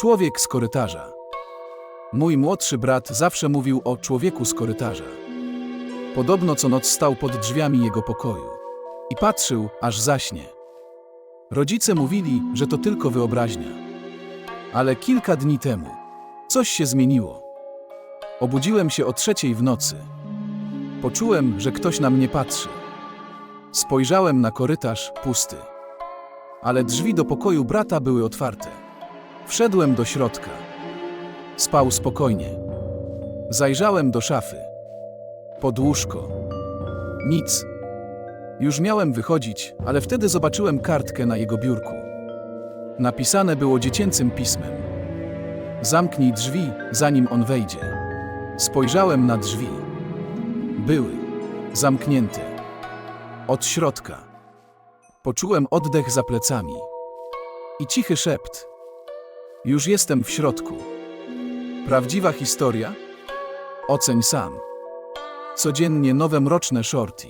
Człowiek z korytarza. Mój młodszy brat zawsze mówił o człowieku z korytarza. Podobno co noc stał pod drzwiami jego pokoju i patrzył, aż zaśnie. Rodzice mówili, że to tylko wyobraźnia. Ale kilka dni temu coś się zmieniło. Obudziłem się o trzeciej w nocy. Poczułem, że ktoś na mnie patrzy. Spojrzałem na korytarz pusty, ale drzwi do pokoju brata były otwarte. Wszedłem do środka. Spał spokojnie. Zajrzałem do szafy. Pod łóżko. Nic. Już miałem wychodzić, ale wtedy zobaczyłem kartkę na jego biurku. Napisane było dziecięcym pismem. Zamknij drzwi, zanim on wejdzie. Spojrzałem na drzwi. Były zamknięte. Od środka. Poczułem oddech za plecami. I cichy szept. Już jestem w środku. Prawdziwa historia? Oceń sam. Codziennie nowe mroczne shorty.